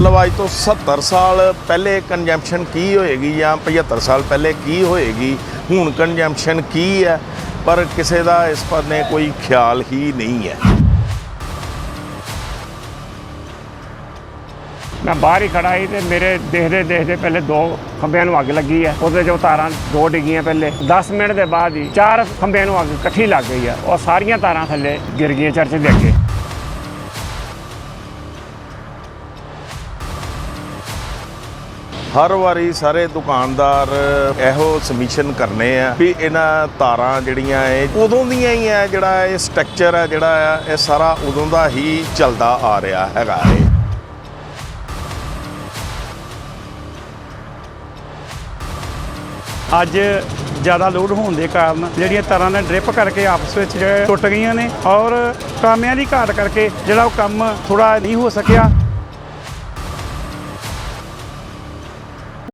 ਮਤਲਬ ਅੱਜ ਤੋਂ 70 ਸਾਲ ਪਹਿਲੇ ਕੰਜੰਪਸ਼ਨ ਕੀ ਹੋਏਗੀ ਜਾਂ 75 ਸਾਲ ਪਹਿਲੇ ਕੀ ਹੋਏਗੀ? ਹੁਣ ਕੰਜੰਪਸ਼ਨ ਕੀ ਹੈ? ਪਰ ਕਿਸੇ ਦਾ ਇਸ ਪਰ ਨੇ ਕੋਈ ਖਿਆਲ ਹੀ ਨਹੀਂ ਹੈ। ਮੈਂ ਬਾਹਰ ਹੀ ਖੜਾ ਸੀ ਤੇ ਮੇਰੇ ਦੇਖਦੇ ਦੇਖਦੇ ਪਹਿਲੇ ਦੋ ਖੰਭਿਆਂ ਨੂੰ ਅੱਗ ਲੱਗੀ ਹੈ। ਉਹਦੇ ਚੋਂ ਤਾਰਾਂ ਦੋ ਡਿੱਗੀਆਂ ਪਹਿਲੇ। 10 ਮਿੰਟ ਦੇ ਬਾਅਦ ਹੀ ਚਾਰ ਖੰਭਿਆਂ ਨੂੰ ਅੱਗ ਇਕੱਠੀ ਲੱਗ ਗਈ ਹੈ। ਉਹ ਸਾਰੀਆਂ ਤਾਰਾਂ ਥੱਲੇ ਗਿਰ ਗਈਆਂ ਚਰਚ ਦੇ ਅੱਗੇ। ਹਰ ਵਾਰੀ ਸਾਰੇ ਦੁਕਾਨਦਾਰ ਇਹੋ ਸਬਮਿਸ਼ਨ ਕਰਨੇ ਆ ਵੀ ਇਹਨਾਂ ਤਾਰਾਂ ਜਿਹੜੀਆਂ ਇਹ ਉਦੋਂ ਦੀਆਂ ਹੀ ਆ, ਜਿਹੜਾ ਇਹ ਸਟਰਕਚਰ ਹੈ ਜਿਹੜਾ ਆ, ਇਹ ਸਾਰਾ ਉਦੋਂ ਦਾ ਹੀ ਚੱਲਦਾ ਆ ਰਿਹਾ ਹੈਗਾ ਇਹ। ਅੱਜ ਜ਼ਿਆਦਾ ਲੋਡ ਹੋਣ ਦੇ ਕਾਰਨ ਜਿਹੜੀਆਂ ਤਾਰਾਂ ਨੇ ਡ੍ਰਿਪ ਕਰਕੇ ਆਪਸ ਵਿੱਚ ਟੁੱਟ ਗਈਆਂ ਨੇ ਔਰ ਕਾਮਿਆਂ ਦੀ ਘਾਟ ਕਰਕੇ ਜਿਹੜਾ ਉਹ ਕੰਮ ਥੋੜਾ ਨਹੀਂ ਹੋ ਸਕਿਆ।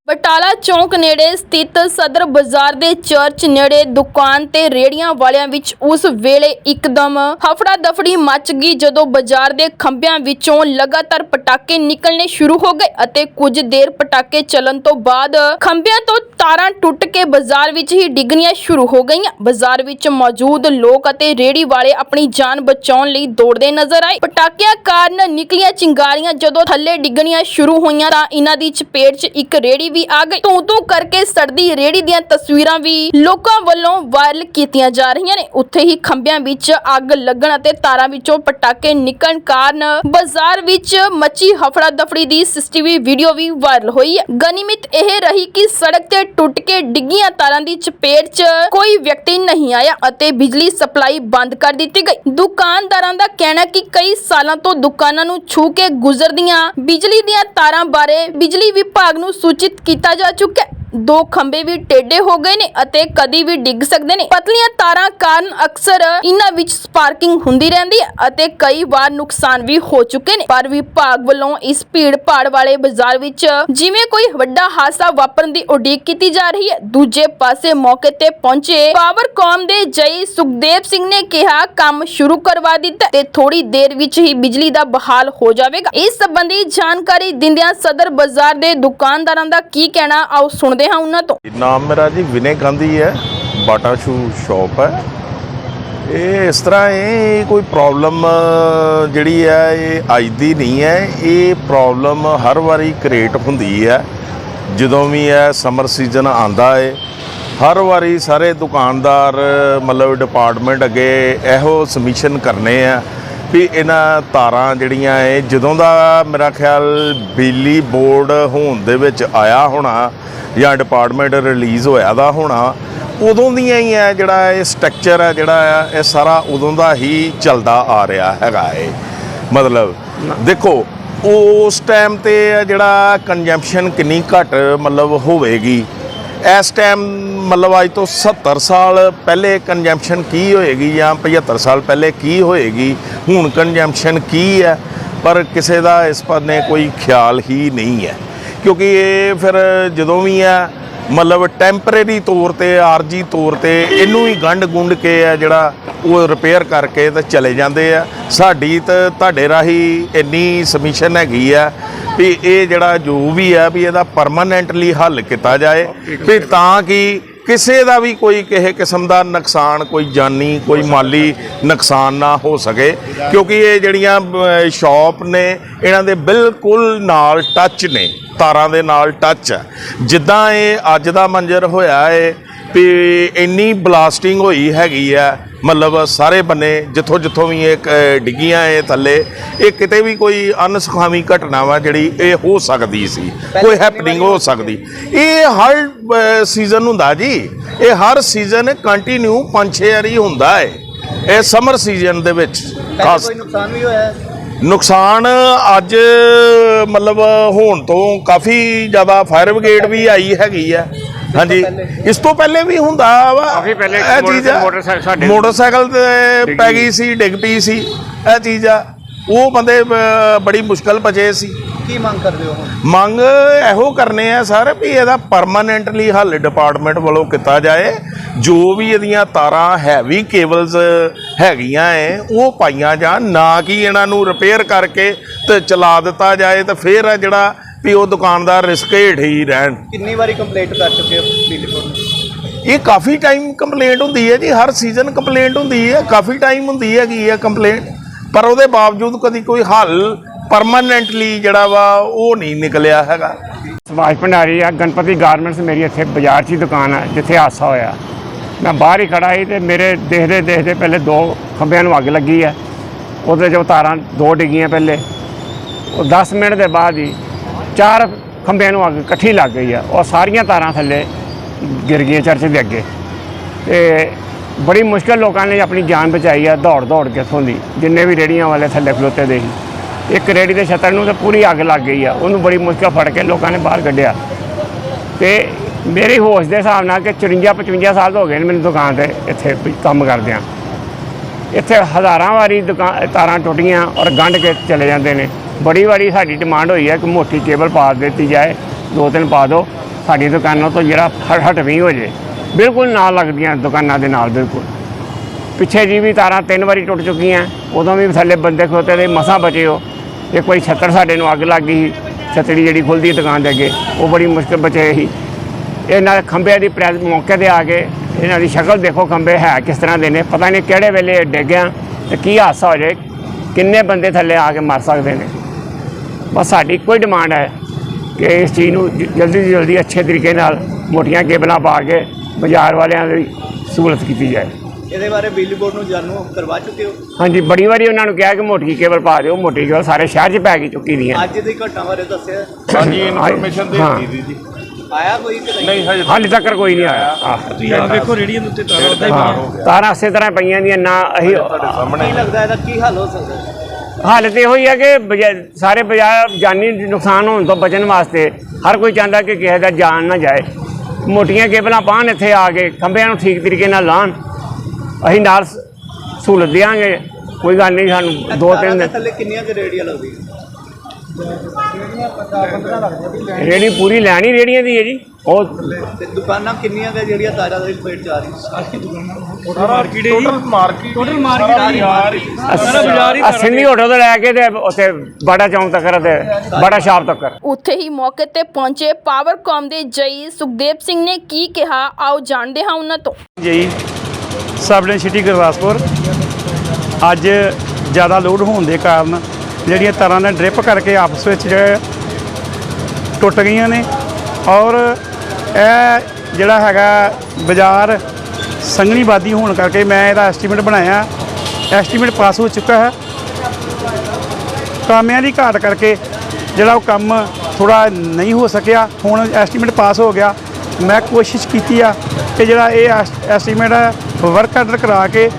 but ਬਟਾਲਾ ਚੌਂਕ ਨੇੜੇ ਸਥਿਤ ਸਦਰ ਬਾਜ਼ਾਰ ਦੇ ਚਰਚ ਨੇੜੇ ਦੁਕਾਨ ਤੇ ਰੇੜੀਆਂ ਵਾਲਿਆਂ ਵਿੱਚ ਉਸ ਵੇਲੇ ਇੱਕਦਮ ਹਫੜਾ ਦਫੜੀ ਮਚ ਗਈ ਜਦੋਂ ਬਾਜ਼ਾਰ ਦੇ ਖੰਭਿਆਂ ਵਿੱਚੋਂ ਲਗਾਤਾਰ ਪਟਾਕੇ ਨਿਕਲਣੇ ਸ਼ੁਰੂ ਹੋ ਗਏ ਅਤੇ ਕੁਝ ਦੇਰ ਪਟਾਕੇ ਚੱਲਣ ਤੋਂ ਬਾਅਦ ਖੰਭਿਆਂ ਤੋਂ ਤਾਰਾਂ ਟੁੱਟ ਕੇ ਬਾਜ਼ਾਰ ਵਿੱਚ ਹੀ ਡਿੱਗਣੀਆਂ ਸ਼ੁਰੂ ਹੋ ਗਈਆਂ। ਬਾਜ਼ਾਰ ਵਿੱਚ ਮੌਜੂਦ ਲੋਕ ਅਤੇ ਰੇੜੀ ਵਾਲੇ ਆਪਣੀ ਜਾਨ ਬਚਾਉਣ ਲਈ ਦੌੜਦੇ ਨਜ਼ਰ ਆਏ। ਪਟਾਕਿਆਂ ਕਾਰਨ ਨਿਕਲੀਆਂ ਚਿੰਗਾਰੀਆਂ ਜਦੋਂ ਥੱਲੇ ਡਿੱਗਣੀਆਂ ਸ਼ੁਰੂ ਹੋਈਆਂ ਤਾਂ ਇਹਨਾਂ ਦੀ ਚਪੇਟ 'ਚ ਇੱਕ ਰੇੜੀ ਵੀ ਆ ਗਈ। ਤੂੰ ਤੂੰ ਕਰਕੇ ਸੜਦੀ ਰੇੜੀ ਦੀਆਂ ਤਸਵੀਰਾਂ ਵੀ ਲੋਕਾਂ ਵੱਲੋਂ ਵਾਇਰਲ ਕੀਤੀਆਂ ਜਾ ਰਹੀਆਂ ਨੇ। ਉੱਥੇ ਹੀ ਖੰਭਿਆਂ ਵਿੱਚ ਅੱਗ ਲੱਗਣ ਅਤੇ ਤਾਰਾਂ ਵਿੱਚੋਂ ਪਟਾਕੇ ਨਿਕਲਣ ਕਾਰਨ ਬਾਜ਼ਾਰ ਵਿੱਚ ਮੱਚੀ ਹਫੜਾ ਦਫੜੀ ਦੀ ਸੀਸੀਟੀਵੀ ਵੀਡੀਓ ਵੀ ਵਾਇਰਲ ਹੋਈ ਹੈ। ਗਨੀਮਤ ਇਹ ਰਹੀ ਕਿ ਸੜਕ ਤੇ ਟੁੱਟ ਕੇ ਡਿੱਗੀਆਂ ਤਾਰਾਂ ਦੀ ਚਪੇਟ 'ਚ ਕੋਈ ਵਿਅਕਤੀ ਨਹੀਂ ਆਇਆ ਅਤੇ ਬਿਜਲੀ ਸਪਲਾਈ ਬੰਦ ਕਰ ਦਿੱਤੀ ਗਈ। ਦੁਕਾਨਦਾਰਾਂ ਦਾ ਕਹਿਣਾ ਕਿ ਕਈ ਸਾਲਾਂ ਤੋਂ ਦੁਕਾਨਾਂ ਨੂੰ ਛੂ ਕੇ ਗੁਜ਼ਰਦੀਆਂ ਬਿਜਲੀ ਦੀਆਂ ਤਾਰਾਂ ਬਾਰੇ ਬਿਜਲੀ ਵਿਭਾਗ ਨੂੰ ਸੂਚਿਤ ਕੀਤਾ ਜਾ ਚੁੱਕਿਆ ਦੋ ਖੰਭੇ ਵੀ ਟੇਢੇ ਹੋ ਗਏ ਨੇ ਅਤੇ ਕਦੀ ਵੀ ਡਿੱਗ ਸਕਦੇ ਨੇ। ਪਤਲੀਆਂ ਤਾਰਾਂ ਕਾਰਨ ਅਕਸਰ ਇਹਨਾਂ ਵਿੱਚ ਸਪਾਰਕਿੰਗ ਹੁੰਦੀ ਰਹਿੰਦੀ ਹੈ ਅਤੇ ਕਈ ਵਾਰ ਨੁਕਸਾਨ ਵੀ ਹੋ ਚੁੱਕੇ ਨੇ। ਪਰ ਵਿਭਾਗ ਵੱਲੋਂ ਇਸ ਭੀੜ ਭਾੜ ਵਾਲੇ ਬਾਜ਼ਾਰ ਵਿੱਚ ਜਿਵੇਂ ਕੋਈ ਵੱਡਾ ਹਾਦਸਾ ਵਾਪਰਨ ਦੀ ਉਡੀਕ ਕੀਤੀ ਜਾ ਰਹੀ ਹੈ, ਦੂਜੇ ਪਾਸੇ ਮੌਕੇ ਤੇ ਪਹੁੰਚੇ ਪਾਵਰਕਾਮ ਦੇ ਜਈ ਸੁਖਦੇਵ ਸਿੰਘ ਨੇ ਕਿਹਾ, ਕੰਮ ਸ਼ੁਰੂ ਕਰਵਾ ਦਿੱਤਾ ਤੇ ਥੋੜੀ ਦੇਰ ਵਿੱਚ ਹੀ ਬਿਜਲੀ ਦਾ ਬਹਾਲ ਹੋ ਜਾਵੇਗਾ। ਇਸ ਸੰਬੰਧੀ ਜਾਣਕਾਰੀ ਦਿੰਦਿਆਂ ਸਦਰ ਬਾਜ਼ਾਰ ਦੇ ਦੁਕਾਨਦਾਰਾਂ ਦਾ ਕੀ ਕਹਿਣਾ, ਆਓ ਸੁਣ ਸੁਣਦੇ ਹਾਂ ਉਹਨਾਂ ਤੋਂ। ਨਾਮ ਮੇਰਾ ਜੀ ਵਿਨੇ ਗਾਂਧੀ ਹੈ, ਬਾਟਾ ਸ਼ੂ ਸ਼ਾਪ ਹੈ। ਇਹ ਇਸ ਤਰ੍ਹਾਂ ਇਹ ਕੋਈ ਪ੍ਰੋਬਲਮ ਜਿਹੜੀ ਹੈ, ਇਹ ਅੱਜ ਦੀ ਨਹੀਂ ਹੈ। ਇਹ ਪ੍ਰੋਬਲਮ ਹਰ ਵਾਰੀ ਕ੍ਰੀਏਟ ਹੁੰਦੀ ਹੈ। ਜਦੋਂ ਵੀ ਇਹ ਸਮਰ ਸੀਜ਼ਨ ਆਂਦਾ ਏ, ਹਰ ਵਾਰੀ ਸਾਰੇ ਦੁਕਾਨਦਾਰ, ਮਤਲਬ ਡਿਪਾਰਟਮੈਂਟ ਅੱਗੇ ਇਹੋ ਸਬਮਿਸ਼ਨ ਕਰਨੇ ਆ। ਵੀ ਇਹਨਾਂ ਤਾਰਾਂ ਜਿਹੜੀਆਂ ਏ ਜਦੋਂ ਦਾ ਮੇਰਾ ਖਿਆਲ ਬਿਜਲੀ ਬੋਰਡ ਹੋਣ ਦੇ ਵਿੱਚ ਆਇਆ ਹੋਣਾ ਜਾਂ ਡਿਪਾਰਟਮੈਂਟ ਰਿਲੀਜ਼ ਹੋਇਆ ਦਾ ਹੋਣਾ, ਉਦੋਂ ਦੀਆਂ ਹੀ ਹੈ ਜਿਹੜਾ ਇਹ ਸਟਰਕਚਰ ਹੈ ਜਿਹੜਾ ਆ ਇਹ ਸਾਰਾ ਉਦੋਂ ਦਾ ਹੀ ਚੱਲਦਾ ਆ ਰਿਹਾ ਹੈਗਾ ਏ। ਮਤਲਬ ਦੇਖੋ, ਉਸ ਟਾਈਮ ਤੇ ਜਿਹੜਾ ਕੰਜੰਪਸ਼ਨ ਕਿੰਨੀ ਘੱਟ ਮਤਲਬ ਹੋਵੇਗੀ ਇਸ ਟਾਈਮ ਮਤਲਬ ਅੱਜ ਤੋਂ 70 ਸਾਲ ਪਹਿਲੇ ਕੰਜੰਪਸ਼ਨ ਕੀ ਹੋਏਗੀ ਜਾਂ 75 ਸਾਲ ਪਹਿਲੇ ਕੀ ਹੋਏਗੀ, ਹੁਣ ਕੰਜੰਪਸ਼ਨ ਕੀ ਹੈ? ਪਰ ਕਿਸੇ ਦਾ ਇਸ ਪਰ ਨੇ ਕੋਈ ਖਿਆਲ ਹੀ ਨਹੀਂ ਹੈ। ਕਿਉਂਕਿ ਇਹ ਫਿਰ ਜਦੋਂ ਵੀ ਆ ਮਤਲਬ ਟੈਂਪਰੇਰੀ ਤੌਰ ਤੇ ਆਰਜੀ ਤੌਰ ਤੇ ਇਹਨੂੰ ਹੀ ਗੰਢ ਗੁੰਡ ਕੇ ਆ ਜਿਹੜਾ ਉਹ ਰਿਪੇਅਰ ਕਰਕੇ ਤਾਂ ਚਲੇ ਜਾਂਦੇ ਆ। ਸਾਡੀ ਤਾਂ ਤੁਹਾਡੇ ਰਾਹੀਂ ਇੰਨੀ ਸਬਮਿਸ਼ਨ ਹੈਗੀ ਆ ਵੀ ਇਹ ਜਿਹੜਾ ਜੋ ਵੀ ਆ ਵੀ ਇਹਦਾ ਪਰਮਾਨੈਂਟਲੀ ਹੱਲ ਕੀਤਾ ਜਾਏ। ਵੀ ਤਾਂ ਕਿ ਕਿਸੇ ਦਾ ਵੀ ਕੋਈ ਕਿਸੇ ਕਿਸਮ ਦਾ ਨੁਕਸਾਨ, ਕੋਈ ਜਾਨੀ, ਕੋਈ ਮਾਲੀ ਨੁਕਸਾਨ ਨਾ ਹੋ ਸਕੇ, ਕਿਉਂਕਿ ਇਹ ਜਿਹੜੀਆਂ ਸ਼ਾਪ ਨੇ, ਇਹਨਾਂ ਦੇ ਬਿਲਕੁਲ ਨਾਲ ਟੱਚ ਨੇ, ਤਾਰਾਂ ਦੇ ਨਾਲ ਟੱਚ ਹੈ ਜਿੱਦਾਂ ਇਹ ਅੱਜ ਦਾ ਮੰਜ਼ਰ ਹੋਇਆ ਏ, ਵੀ ਇੰਨੀ ਬਲਾਸਟਿੰਗ ਹੋਈ ਹੈਗੀ ਆ ਮਤਲਬ ਸਾਰੇ ਬੰਨੇ ਜਿੱਥੋਂ ਜਿੱਥੋਂ ਵੀ ਇਹ ਡਿੱਗੀਆਂ ਇਹ ਥੱਲੇ ਇਹ ਕਿਤੇ ਵੀ ਕੋਈ ਅਨਸੁਖਾਵੀ ਘਟਨਾ ਵਾ ਜਿਹੜੀ ਇਹ ਹੋ ਸਕਦੀ ਸੀ ਕੋਈ ਹੈਪਨਿੰਗ ਹੋ ਸਕਦੀ ਇਹ ਹਰ ਸੀਜ਼ਨ ਹੁੰਦਾ ਜੀ। ਇਹ ਹਰ ਸੀਜ਼ਨ ਕੰਟੀਨਿਊ 5-6 ਵਾਰੀ ਹੁੰਦਾ ਹੈ ਇਹ ਸਮਰ ਸੀਜ਼ਨ ਦੇ ਵਿੱਚ। ਖਾਸ ਕੋਈ ਨੁਕਸਾਨ ਵੀ ਹੋਇਆ? ਹੈ? ਨੁਕਸਾਨ ਅੱਜ ਮਤਲਬ ਹੋਣ ਤੋਂ ਕਾਫੀ ਜ਼ਿਆਦਾ ਫਾਇਰ ਬ੍ਰਿਗੇਡ ਵੀ ਆਈ ਹੈਗੀ ਆ। ਹਾਂਜੀ। ਇਸ ਤੋਂ ਪਹਿਲੇ ਵੀ ਹੁੰਦਾ ਵਾ। ਕਾਫੀ ਪਹਿਲੇ ਇਹ ਚੀਜ਼ ਆ। ਮੋਟਰਸਾਈਕਲ ਸਾਡੇ- ਮੋਟਰਸਾਈਕਲ ਤੇ ਡਿੱਗ ਪੈ ਗਈ। ਸੀ ਡਿੱਗ ਪਈ ਸੀ। ਇਹ ਚੀਜ਼ ਆ। ਉਹ ਬੰਦੇ ਬੜੀ ਮੁਸ਼ਕਲ ਬਚੇ ਸੀ। ਕੀ ਮੰਗ ਕਰਦੇ ਹੋ ਹੁਣ? ਮੰਗ ਇਹੋ ਕਰਨੇ ਆ ਸਰ ਵੀ ਇਹਦਾ ਪਰਮਾਨੈਂਟਲੀ ਹੱਲ ਡਿਪਾਰਟਮੈਂਟ ਵੱਲੋਂ ਕੀਤਾ ਜਾਏ। ਜੋ ਵੀ ਇਹਦੀਆਂ ਤਾਰਾਂ ਹੈਵੀ ਕੇਬਲਸ ਹੈਗੀਆਂ ਐ ਉਹ ਪਾਈਆਂ ਜਾਣ। ਨਾ ਕਿ ਇਹਨਾਂ ਨੂੰ ਰਿਪੇਅਰ ਕਰਕੇ ਤੇ ਚਲਾ ਦਿੱਤਾ ਜਾਏ ਤੇ ਫਿਰ ਆ ਜਿਹੜਾ ਵੀ ਉਹ ਦੁਕਾਨਦਾਰ ਰਿਸਕ ਹੇਠ ਹੀ ਰਹਿਣ। ਕਿੰਨੀ ਵਾਰੀ ਕੰਪਲੇਂਟ ਕਰ ਚੁੱਕੇ ਹੋ ਬਿਜਲੀ ਬੋਰਡ ਨੂੰ ਇਹ ਕਾਫੀ ਟਾਈਮ ਕੰਪਲੇਂਟ ਹੁੰਦੀ ਹੈ ਜੀ ਹਰ ਸੀਜ਼ਨ ਕੰਪਲੇਂਟ ਹੁੰਦੀ ਹੈ ਕਾਫੀ ਟਾਈਮ ਹੁੰਦੀ ਹੈਗੀ ਹੈ ਕੰਪਲੇਂਟ ਪਰ ਉਹਦੇ ਬਾਵਜੂਦ ਕਦੀ ਕੋਈ ਹੱਲ ਪਰਮਾਨੈਂਟਲੀ ਜਿਹੜਾ ਵਾ ਉਹ ਨਹੀਂ ਨਿਕਲਿਆ ਹੈਗਾ। ਸੁਭਾਸ਼ ਭੰਡਾਰੀ ਆ ਗਣਪਤੀ ਗਾਰਮੈਂਟਸ ਮੇਰੀ ਇੱਥੇ ਬਾਜ਼ਾਰ 'ਚ ਹੀ ਦੁਕਾਨ ਹੈ ਜਿੱਥੇ ਹਾਦਸਾ ਹੋਇਆ। ਮੈਂ ਬਾਹਰ ਹੀ ਖੜਾ ਸੀ ਤੇ ਮੇਰੇ ਦੇਖਦੇ ਦੇਖਦੇ ਪਹਿਲੇ ਦੋ ਖੰਭਿਆਂ ਨੂੰ ਅੱਗ ਲੱਗੀ ਹੈ। ਉਹਦੇ 'ਚੋਂ ਤਾਰਾਂ ਦੋ ਡਿੱਗੀਆਂ ਪਹਿਲੇ। ਉਹ 10 ਮਿੰਟ ਦੇ ਬਾਅਦ ਹੀ ਚਾਰ ਖੰਭਿਆਂ ਨੂੰ ਅੱਗ ਇਕੱਠੀ ਲੱਗ ਗਈ ਆ, ਉਹ ਸਾਰੀਆਂ ਤਾਰਾਂ ਥੱਲੇ ਗਿਰ ਗਈਆਂ ਚਰਚ ਦੇ ਅੱਗੇ। ਤੇ ਬੜੀ ਮੁਸ਼ਕਲ ਲੋਕਾਂ ਨੇ ਆਪਣੀ ਜਾਨ ਬਚਾਈ ਆ ਦੌੜ ਦੌੜ ਕੇ ਇੱਥੋਂ ਜਿੰਨੇ ਵੀ ਰੇੜੀਆਂ ਵਾਲੇ ਥੱਲੇ ਖਲੋਤੇ ਦੇ ਸੀ। ਇੱਕ ਰੇੜੀ ਦੇ ਛੱਤਰ ਨੂੰ ਤਾਂ ਪੂਰੀ ਅੱਗ ਲੱਗ ਗਈ ਆ, ਉਹਨੂੰ ਬੜੀ ਮੁਸ਼ਕਲ ਫੜ ਕੇ ਲੋਕਾਂ ਨੇ ਬਾਹਰ ਕੱਢਿਆ। ਤੇ ਮੇਰੇ ਹੋਸ਼ ਦੇ ਹਿਸਾਬ ਨਾਲ ਕਿ 54 55 ਸਾਲ ਹੋ ਗਏ ਨੇ ਮੈਨੂੰ ਦੁਕਾਨ ਤੇ ਇੱਥੇ ਕੰਮ ਕਰਦਿਆਂ। ਇੱਥੇ ਹਜ਼ਾਰਾਂ ਵਾਰੀ ਦੁਕਾਨ ਤਾਰਾਂ ਟੁੱਟੀਆਂ ਔਰ ਗੰਢ ਕੇ ਚਲੇ ਜਾਂਦੇ ਨੇ। ਬੜੀ ਵਾਰੀ ਸਾਡੀ ਡਿਮਾਂਡ ਹੋਈ ਹੈ ਕਿ ਮੋਟੀ ਕੇਬਲ ਪਾ ਦਿੱਤੀ ਜਾਏ, ਦੋ ਤਿੰਨ ਪਾ ਦਿਓ। ਸਾਡੀ ਦੁਕਾਨਾਂ ਤੋਂ ਜਿਹੜਾ ਹਟ ਵੀ ਹੋ ਜੇ। ਬਿਲਕੁਲ ਨਾਲ ਲੱਗਦੀਆਂ ਦੁਕਾਨਾਂ ਦੇ ਨਾਲ, ਬਿਲਕੁਲ। ਪਿੱਛੇ ਜੀ ਵੀ ਤਾਰਾਂ ਤਿੰਨ ਵਾਰੀ ਟੁੱਟ ਚੁੱਕੀਆਂ, ਉਦੋਂ ਵੀ ਥੱਲੇ ਬੰਦੇ ਖੋਤੇ ਦੇ ਮਸਾਂ ਬਚੇ ਹੋ। ਇੱਕ ਕੋਈ ਛੱਤਰ ਸਾਡੇ ਨੂੰ ਅੱਗ ਲੱਗ ਗਈ ਸੀ ਛਤਰੀ ਜਿਹੜੀ ਖੁੱਲਦੀ ਦੁਕਾਨ ਦੇ ਅੱਗੇ, ਉਹ ਬੜੀ ਮੁਸ਼ਕਲ ਬਚੇ ਸੀ। ਇਹਨਾਂ ਖੰਭਿਆਂ ਦੀ ਪ੍ਰੈਸ ਮੌਕੇ ਤੇ ਆ ਕੇ, ਇਹਨਾਂ ਦੀ ਸ਼ਕਲ ਦੇਖੋ ਖੰਭੇ ਹੈ ਕਿਸ ਤਰ੍ਹਾਂ ਦੇ ਨੇ, ਪਤਾ ਨਹੀਂ ਕਿਹੜੇ ਵੇਲੇ ਡਿੱਗਿਆ ਤੇ ਕੀ ਹਾਦਸਾ ਹੋ ਜਾਏ, ਕਿੰਨੇ ਬੰਦੇ ਥੱਲੇ ਆ ਕੇ ਮਰ ਸਕਦੇ ਨੇ। ਬਸ ਸਾਡੀ ਕੋਈ ਡਿਮਾਂਡ ਹੈ ਕਿ ਇਸ ਚੀਜ਼ ਨੂੰ ਜ- ਜਲਦੀ ਤੋਂ ਜਲਦੀ ਅੱਛੇ ਤਰੀਕੇ ਨਾਲ ਮੋਟੀਆਂ ਕੇਬਲਾਂ ਪਾ ਕੇ ਬਾਜ਼ਾਰ ਵਾਲਿਆਂ ਦੀ ਸਹੂਲਤ ਕੀਤੀ ਜਾਏ। ਇਹਦੇ ਬਾਰੇ ਬਿਜਲੀ ਬੋਰਡ ਨੂੰ ਜਾਣੂ ਕਰਵਾ ਚੁੱਕੇ ਹੋ? ਹਾਂਜੀ ਬੜੀ ਵਾਰੀ ਉਹਨਾਂ ਨੂੰ ਕਿਹਾ ਕਿ ਮੋਟੀ ਕੇਬਲ ਪਾ ਦਿਓ ਮੋਟੀ ਕੇਬਲ ਸਾਰੇ ਸ਼ਹਿਰ 'ਚ ਪੈ ਗਈ ਚੁੱਕੀ ਦੀਆਂ। ਅੱਜ ਦੀ ਘਟਨਾ ਬਾਰੇ ਦੱਸਿਆ? ਹਾਂਜੀ ਇਨਫੋਰਮੇਸ਼ਨ ਦੇ ਹਾਂ। ਦਿੱਤੀ ਜੀ। ਆਇਆ ਕੋਈ ਕਿ ਨਹੀਂ? ਨਹੀਂ ਹਜੇ ਹਾਲੇ ਤੱਕ ਕੋਈ ਨਹੀਂ ਆਇਆ। ਆਹ ਤੁਸੀਂ ਆਹ ਵੇਖੋ ਰੇੜੀਆਂ ਦੇ ਉੱਤੇ ਤਾਰਾਂ ਉਦਾਂ ਹੀ ਹਾਂ ਤਾਰਾਂ ਇਸੇ ਤਰ੍ਹਾਂ ਪਈਆਂ ਦੀਆਂ ਨਾ ਅਸੀਂ ਤੁਹਾਡੇ ਸਾਹਮਣੇ ਲੱਗਦਾ ਇਹਦਾ ਕੀ ਹੱਲ ਹੋ ਸਕਦਾ? ਹੈ? ਹਾਲਤ ਇਹੋ ਹੀ ਹੈ ਕਿ ਬਜਾ- ਸਾਰੇ ਬਾਜ਼ਾਰ ਜਾਨੀ ਨੁਕਸਾਨ ਹੋਣ ਤੋਂ ਬਚਣ ਵਾਸਤੇ ਹਰ ਕੋਈ ਚਾਹੁੰਦਾ ਕਿ ਕਿਸੇ ਦਾ ਜਾਨ ਨਾ ਜਾਏ। ਮੋਟੀਆਂ ਕੇਬਲਾਂ ਪਾਣ ਇੱਥੇ ਆ ਕੇ ਖੰਭਿਆਂ ਨੂੰ ਠੀਕ ਤਰੀਕੇ ਨਾਲ ਲਾਣ ਅਸੀਂ ਨਾਲ ਸ- ਸਹੂਲਤ ਦਿਆਂਗੇ। ਕੋਈ ਗੱਲ ਨਹੀਂ ਸਾਨੂੰ ਦੋ ਤਾਰਾਂ ਤਿੰਨ ਦੇ ਦਿਨ ਥੱਲੇ ਕਿੰਨੀਆਂ ਕੁ ਰੇੜੀਆਂ ਲੱਗਦੀਆਂ? ਰੇੜੀ ਪੂਰੀ ਲੈਣੀ ਰੇੜੀਆਂ ਦੀ ਹੈ ਜੀ? ਉਹ ਤੇ ਦੁਕਾਨਾਂ ਕਿੰਨੀਆਂ ਕੁ ਜਿਹੜੀਆਂ ਤਾਰਾਂ ਦੇ ਫੇਟ ਚ ਆ ਰਹੀਆਂ? ਮਾਰਕੀਟ ਹੈ ਜੀ ਟੋਟਲ ਮਾਰਕੀਟ ਟੋਟਲ ਮਾਰਕੀਟ ਸਾਰਾ ਬਾਜ਼ਾਰ ਹੀ ਆ ਸਿੰਧੀ ਹੋਟਲ ਤੋਂ ਲੈ ਕੇ ਤੇ ਉੱਥੇ ਬਾੜਾ ਚੌਂਕ ਤੱਕ ਤੇ ਬਾੜਾ ਸ਼ਾਪ ਤੱਕ। ਉੱਥੇ ਹੀ ਮੌਕੇ ਤੇ ਪਹੁੰਚੇ ਪਾਵਰਕਾਮ ਦੇ ਜਈ ਸੁਖਦੇਵ ਸਿੰਘ ਨੇ ਕੀ ਕਿਹਾ ਆਓ ਜਾਣਦੇ ਹਾਂ ਉਹਨਾਂ ਤੋਂ। ਜੀ ਸਬਡਨ ਸਿਟੀ ਗੁਰਦਾਸਪੁਰ। ਅੱਜ ਜ਼ਿਆਦਾ ਲੋਡ ਹੋਣ ਦੇ ਕਾਰਨ ਜਿਹੜੀਆਂ ਤਾਰਾਂ ਨੇ ਡ੍ਰਿਪ ਕਰਕੇ ਆਪਸ ਵਿੱਚ ਜਿਹੜੇ ਟੁੱਟ ਗਈਆਂ ਨੇ। ਔਰ ਇਹ ਜਿਹੜਾ ਹੈਗਾ ਬਾਜ਼ਾਰ ਸੰਘਣੀ ਬਾਦੀ ਹੋਣ ਕਰਕੇ ਮੈਂ ਇਹਦਾ ਐਸਟੀਮੇਟ ਬਣਾਇਆ। ਐਸਟੀਮੇਟ ਪਾਸ ਹੋ ਚੁੱਕਾ ਹੈ। ਕਾਮਿਆਂ ਦੀ ਘਾਟ ਕਰਕੇ ਜਿਹੜਾ ਉਹ ਕੰਮ ਥੋੜਾ ਨਹੀਂ ਹੋ ਸਕਿਆ। ਹੁਣ ਐਸਟੀਮੇਟ ਪਾਸ ਹੋ ਗਿਆ। ਮੈਂ ਕੋਸ਼ਿਸ਼ ਕੀਤੀ ਆ ਕਿ ਜਿਹੜਾ ਇਹ ਐਸਟੀਮੇਟ ਹੈ ਵਰਕ ਆਰਡਰ ਕਰਾ ਕੇ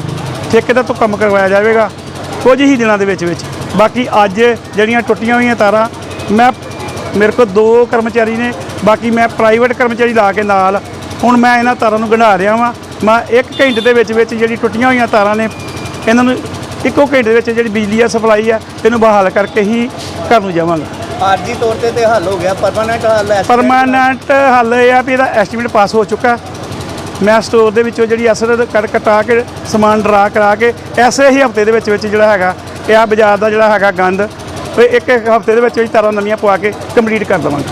ਠੇਕੇਦਾਰ ਤੋਂ ਕੰਮ ਕਰਵਾਇਆ ਜਾਵੇਗਾ। ਕੁਝ ਹੀ ਦਿਨਾਂ ਦੇ ਵਿੱਚ ਵਿੱਚ। ਬਾਕੀ ਅੱਜ ਜਿਹੜੀਆਂ ਟੁੱਟੀਆਂ ਹੋਈਆਂ ਤਾਰਾਂ ਮੈਂ ਮੇਰੇ ਕੋਲ ਦੋ ਕਰਮਚਾਰੀ ਨੇ ਬਾਕੀ ਮੈਂ ਪ੍ਰਾਈਵੇਟ ਕਰਮਚਾਰੀ ਲਾ ਕੇ ਨਾਲ ਹੁਣ ਮੈਂ ਇਹਨਾਂ ਤਾਰਾਂ ਨੂੰ ਗੰਢਾ ਰਿਹਾ ਵਾਂ। ਮੈਂ 1 ਘੰਟੇ ਦੇ ਵਿੱਚ ਵਿੱਚ ਜਿਹੜੀ ਟੁੱਟੀਆਂ ਹੋਈਆਂ ਤਾਰਾਂ ਨੇ ਇਹਨਾਂ ਨੂੰ ਇੱਕੋ ਘੰਟੇ ਦੇ ਵਿੱਚ ਜਿਹੜੀ ਬਿਜਲੀ ਆ ਸਪਲਾਈ ਆ ਇਹਨੂੰ ਬਹਾਲ ਕਰਕੇ ਹੀ ਘਰ ਨੂੰ ਜਾਵਾਂਗਾ। ਆਰਜੀ ਤੌਰ ਤੇ ਤੇ ਹੱਲ ਹੋ ਗਿਆ ਪਰਮਾਨੈਂਟ ਹੱਲ ਹੈ ਪਰਮਾਨੈਂਟ ਹੱਲ ਇਹ ਆ ਵੀ ਇਹਦਾ ਐਸਟੀਮੇਟ ਪਾਸ ਹੋ ਚੁੱਕਾ। ਮੈਂ ਸਟੋਰ ਦੇ ਵਿੱਚੋਂ ਜਿਹੜੀ ਅਸਰ ਕੱਟ ਕਟਾ ਕੇ ਸਮਾਨ ਡਰਾ ਕਰਾ ਕੇ ਐਸੇ ਹੀ ਹਫ਼ਤੇ ਦੇ ਵਿੱਚ ਵਿੱਚ ਜਿਹੜਾ ਹੈਗਾ ਇਹ ਆ ਬਾਜ਼ਾਰ ਦਾ ਜਿਹੜਾ ਹੈਗਾ ਗੰਦ, ਉਹ ਇੱਕ ਇੱਕ ਹਫ਼ਤੇ ਦੇ ਵਿੱਚ ਅਸੀਂ ਤਾਰਾਂ ਨਵੀਆਂ ਪਵਾ ਕੇ ਕੰਪਲੀਟ ਕਰ ਦੇਵਾਂਗੇ।